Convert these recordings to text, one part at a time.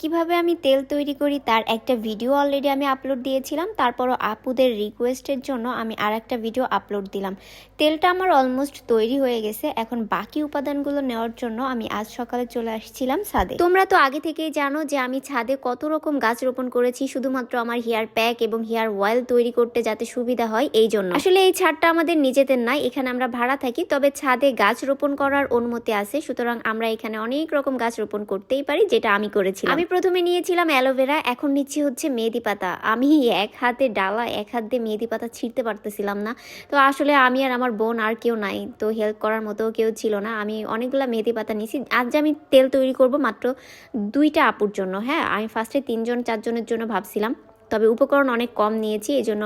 কীভাবে আমি তেল তৈরি করি তার একটা ভিডিও অলরেডি আমি আপলোড দিয়েছিলাম। তারপরও আপুদের রিকোয়েস্টের জন্য আমি আর একটা ভিডিও আপলোড দিলাম। তেলটা আমার অলমোস্ট তৈরি হয়ে গেছে। এখন বাকি উপাদানগুলো নেওয়ার জন্য আমি আজ সকালে চলে আসছিলাম ছাদে। তোমরা তো আগে থেকেই জানো যে আমি ছাদে কত রকম গাছ রোপণ করেছি, শুধুমাত্র আমার হেয়ার প্যাক এবং হেয়ার অয়েল তৈরি করতে যাতে সুবিধা হয় এই জন্য। আসলে এই ছাদটা আমাদের নিজেদের নাই, এখানে আমরা ভাড়া থাকি, তবে ছাদে গাছ রোপণ করার অনুমতি আছে। সুতরাং আমরা এখানে অনেক রকম গাছ রোপণ করতেই পারি, যেটা আমি করেছিলাম। আমি প্রথমে নিয়েছিলাম অ্যালোভেরা এখন নিচ্ছি হচ্ছে মেহেদি পাতা। আমি এক হাতে ডালা, এক হাত দিয়ে মেহেদি পাতা ছিঁড়তে পারতেছিলাম না। তো আসলে আমি আর আমার বোন আর কেউ নাই, তো হেল্প করার মতো কেউ ছিল না। আমি অনেকগুলো মেহেদি পাতা নিয়েছি। আজ যে আমি তেল তৈরি করব মাত্র দুইটা আপুর জন্য হ্যাঁ? আমি ফার্স্টে তিনজন, চারজনের জন্য ভাবছিলাম। তবে উপকরণ অনেক কম নিয়েছি এই জন্য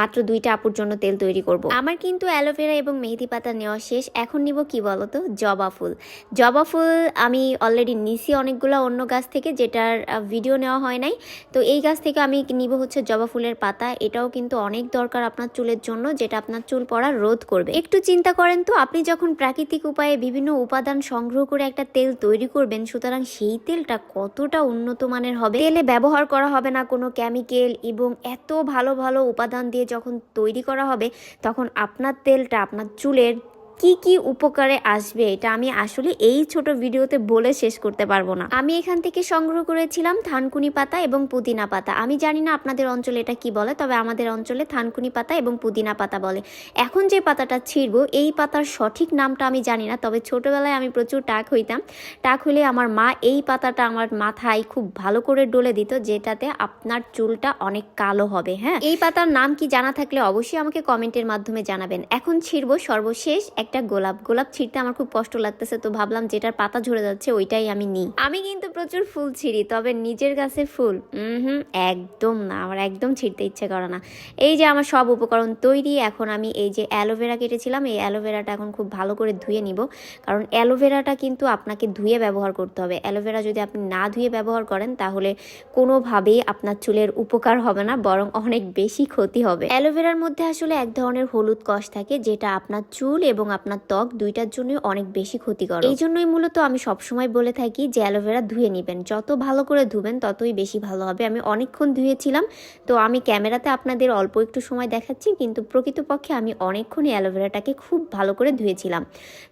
মাত্র দুইটা আপুর জন্য তেল তৈরি করব। আমার কিন্তু অ্যালোভেরা এবং মেহেদি পাতা নেওয়া শেষ, এখন নিব কি বলতো? জবা ফুল। জবা ফুল আমি অলরেডি নিছি অনেকগুলো অন্য গাছ থেকে, যেটার ভিডিও নেওয়া হয় নাই। তো এই গাছ থেকে আমি নিব হচ্ছে জবা ফুলের পাতা, এটাও কিন্তু অনেক দরকার আপনার চুলের জন্য, যেটা আপনার চুল পড়া রোধ করবে। একটু চিন্তা করেন তো, আপনি যখন প্রাকৃতিক উপায়ে বিভিন্ন উপাদান সংগ্রহ করে একটা তেল তৈরি করবেন, সুতরাং সেই তেলটা কতটা উন্নত মানের হবে? তেলে ব্যবহার করা হবে না কোনো কেমিক্যাল এবং এত ভালো ভালো উপাদান দিয়ে যখন তৈরি করা হবে, তখন আপনার তেলটা আপনার চুলের কি কি উপকারে আসবে এটা আমি আসলে এই ছোট ভিডিওতে বলে শেষ করতে পারব না। আমি এখান থেকে সংগ্রহ করেছিলাম থানকুনি পাতা এবং পুদিনা পাতা। আমি জানি না আপনাদের অঞ্চলে এটা কি বলে, তবে আমাদের অঞ্চলে থানকুনি পাতা এবং পুদিনা পাতা বলে। এখন যে পাতাটা ছিঁড়বো, এই পাতার সঠিক নামটা আমি জানি না, তবে ছোটবেলায় আমি প্রচুর টাক হইতাম। টাক হলে আমার মা এই পাতাটা আমার মাথায় খুব ভালো করে ডলে দিত, যেটাতে আপনার চুলটা অনেক কালো হবে হ্যাঁ? এই পাতার নাম কি জানা থাকলে অবশ্যই আমাকে কমেন্টের মাধ্যমে জানাবেন। এখন ছিঁড়বো সর্বশেষ একটা গোলাপ। গোলাপ ছিঁড়তে আমার খুব কষ্ট লাগতেছে, তো ভাবলাম যেটার পাতা ঝরে যাচ্ছে ওইটাই আমি নিই। আমি কিন্তু প্রচুর ফুল ছিঁড়ি, তবে নিজের গাছের ফুল হুম একদম না, আমার একদম ছিঁড়তে ইচ্ছে করে না। এই যে আমার সব উপকরণ তৈরি, এখন আমি এই যে অ্যালোভেরা কেটেছিলাম, এই অ্যালোভেরাটা এখন খুব ভালো করে ধুয়ে নিব। কারণ অ্যালোভেরাটা কিন্তু আপনাকে ধুয়ে ব্যবহার করতে হবে। অ্যালোভেরা যদি আপনি না ধুয়ে ব্যবহার করেন, তাহলে কোনোভাবেই আপনার চুলের উপকার হবে না, বরং অনেক বেশি ক্ষতি হবে। অ্যালোভেরার মধ্যে আসলে এক ধরনের হলুদ কষ থাকে, যেটা আপনার চুল এবং আপনার ত্বক দুইটার জন্য অনেক বেশি ক্ষতিকর। এই জন্যই মূলত আমি সবসময় বলে থাকি যে অ্যালোভেরা ধুয়ে নেবেন। যত ভালো করে ধুবেন ততই বেশি ভালো হবে। আমি অনেকক্ষণ ধুয়েছিলাম তো আমি ক্যামেরাতে আপনাদের অল্প একটু সময় দেখাচ্ছি কিন্তু প্রকৃতপক্ষে আমি অনেকক্ষণই অ্যালোভেরাটাকে খুব ভালো করে ধুয়েছিলাম।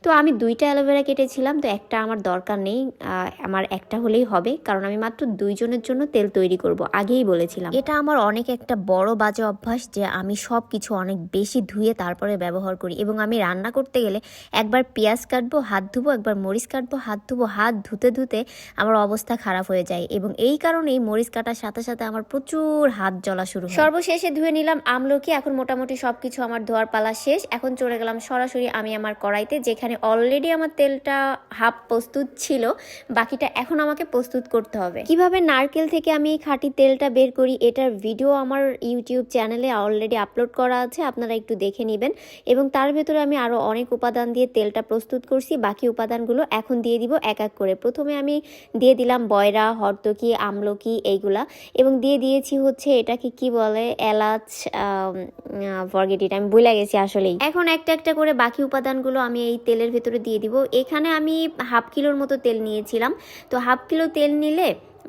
তো আমি দুইটা অ্যালোভেরা কেটেছিলাম তো একটা আমার দরকার নেই আমার একটা হলেই হবে কারণ আমি মাত্র দুইজনের জন্য তেল তৈরি করব আগেই বলেছিলাম। এটা আমার অনেক একটা বড় বাজে অভ্যাস যে আমি সব কিছু অনেক বেশি ধুয়ে তারপরে ব্যবহার করি এবং আমি রান্না করতে গেলে একবার পেঁয়াজ কাটবো, হাত ধুবো, একবার মরিচ কাটবো, হাত ধুবো, হাত ধুতে ধুতে আমার অবস্থা খারাপ হয়ে যায় এবং এই কারণেই মরিচ কাটার সাথে সাথে আমার প্রচুর হাত জ্বলা শুরু সর্বশেষে ধুয়ে নিলাম আমলকি এখন মোটামুটি সব কিছু আমার ধোয়ার পালা শেষ। এখন চলে গেলাম সরাসরি আমি আমার কড়াইতে, যেখানে অলরেডি আমার তেলটা হাফ প্রস্তুত ছিল, বাকিটা এখন আমাকে প্রস্তুত করতে হবে। কীভাবে নারকেল থেকে আমি এই খাঁটি তেলটা বের করি, এটার ভিডিও আমার ইউটিউব চ্যানেলে অলরেডি আপলোড করা আছে, আপনারা একটু দেখে নেবেন। এবং তার ভেতরে আমি আরও অনেক উপাদান দিয়ে তেলটা প্রস্তুত করছি, বাকি উপাদানগুলো এখন দিয়ে দিব এক এক করে। প্রথমে আমি দিয়ে দিলাম বয়রা, হরতকি, আমলকি এইগুলা এবং দিয়ে দিয়েছি হচ্ছে এটাকে কি বলে, এলাচ ফরগেট আমি ভুলে গেছি আসলেই। এখন একটা একটা করে বাকি উপাদানগুলো আমি এই তেলের ভেতরে দিয়ে দিব। এখানে আমি হাফ কিলোর মতো তেল নিয়েছিলাম। তো হাফ কিলো তেল নিলে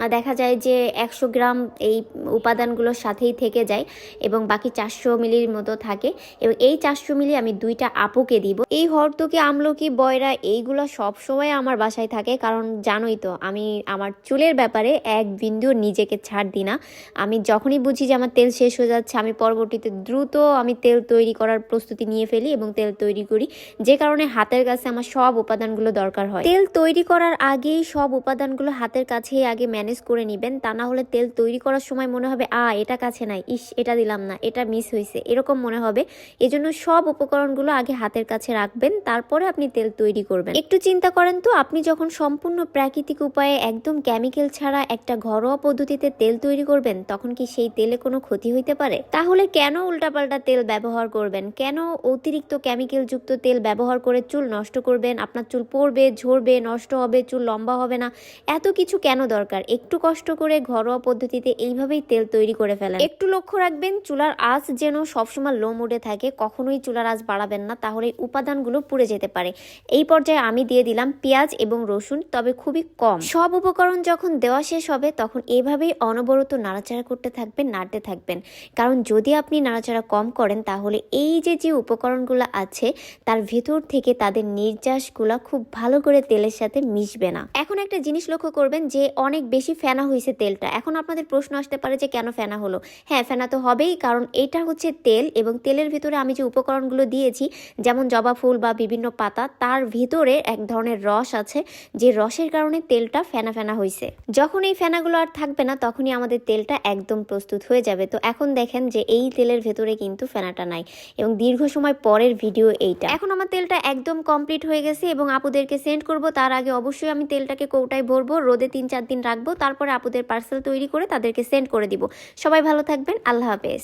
দেখা যায় যে একশো গ্রাম এই উপাদানগুলোর সাথেই থেকে যায় এবং বাকি চারশো মিলির মতো থাকে। এবং এই চারশো মিলি আমি দুইটা আপুকে দিব। এই হরতকি, আমলকি, বয়রা এইগুলো সবসময় আমার বাসায় থাকে। কারণ জানোই তো, আমি আমার চুলের ব্যাপারে এক বিন্দু নিজেকে ছাড় দিই না। আমি যখনই বুঝি যে আমার তেল শেষ হয়ে যাচ্ছে, আমি পরবর্তীতে দ্রুত আমি তেল তৈরি করার প্রস্তুতি নিয়ে ফেলি এবং তেল তৈরি করি। যে কারণে হাতের কাছে আমার সব উপাদানগুলো দরকার হয়। তেল তৈরি করার আগেই সব উপাদানগুলো হাতের কাছেই আগে করে নেবেন, তা না হলে তেল তৈরি করার সময় মনে হবে, আ, এটা কাছে নাই, ইস, এটা দিলাম না, এটা মিস হয়েছে এরকম মনে হবে। এজন্য সব উপকরণগুলো আগে হাতের কাছে রাখবেন, তারপরে আপনি তেল তৈরি করবেন। একটু চিন্তা করেন তো, আপনি যখন সম্পূর্ণ প্রাকৃতিক উপায়ে একদম কেমিক্যাল ছাড়া একটা ঘরোয়া পদ্ধতিতে তেল তৈরি করবেন, তখন কি সেই তেলে কোনো ক্ষতি হইতে পারে? তাহলে কেন উল্টাপাল্টা তেল ব্যবহার করবেন? কেন অতিরিক্ত কেমিক্যাল যুক্ত তেল ব্যবহার করে চুল নষ্ট করবেন? আপনার চুল পড়বে, ঝরবে, নষ্ট হবে, চুল লম্বা হবে না। এত কিছু কেন দরকার? একটু কষ্ট করে ঘরোয়া পদ্ধতিতে এইভাবেই তেল তৈরি করে ফেলেন। একটু লক্ষ্য রাখবেন, চুলার আঁচ যেন সবসময় লো মোডে থাকে, কখনোই চুলার আঁচ বাড়াবেন না, তাহলে উপাদানগুলো পুড়ে যেতে পারে। এই পর্যায়ে আমি দিয়ে দিলাম পেঁয়াজ এবং রসুন, তবে খুবই কম। সব উপকরণ যখন দেওয়া শেষ হবে, তখন এভাবেই অনবরত নাড়াচাড়া করতে থাকবেন, নাড়তে থাকবেন। কারণ যদি আপনি নাড়াচাড়া কম করেন, তাহলে এই যে যে উপকরণগুলো আছে, তার ভেতর থেকে তাদের নির্যাসগুলো খুব ভালো করে তেলের সাথে মিশবে না। এখন একটা জিনিস লক্ষ্য করবেন যে, অনেক বেশি ফেনা হয়েছে তেলটা। এখন আপনাদের প্রশ্ন আসতে পারে যে কেন ফেনা হলো? হ্যাঁ ফেনা তো হবেই, কারণ এটা হচ্ছে তেল এবং তেলের ভিতরে আমি যে উপকরণগুলো দিয়েছি, যেমন জবা ফুল বা বিভিন্ন পাতা, তার ভিতরে এক ধরনের রস আছে, যে রসের কারণে তেলটা ফেনা ফেনা হয়েছে যখন এই ফেনাগুলো আর থাকবে না, তখনই আমাদের তেলটা একদম প্রস্তুত হয়ে যাবে। তো এখন দেখেন যে এই তেলের ভেতরে কিন্তু ফেনাটা নাই এবং দীর্ঘ সময় পরের ভিডিও এইটা। এখন আমার তেলটা একদম কমপ্লিট হয়ে গেছে এবং আপুদেরকে সেন্ড করব, তার আগে অবশ্যই আমি তেলটাকে কৌটায় ভরবো, রোদে তিন চার দিন রাখব তারপরে আপুদের পার্সেল তৈরি করে তাদেরকে সেন্ড করে দিব। সবাই ভালো থাকবেন আল্লাহ হাফেজ।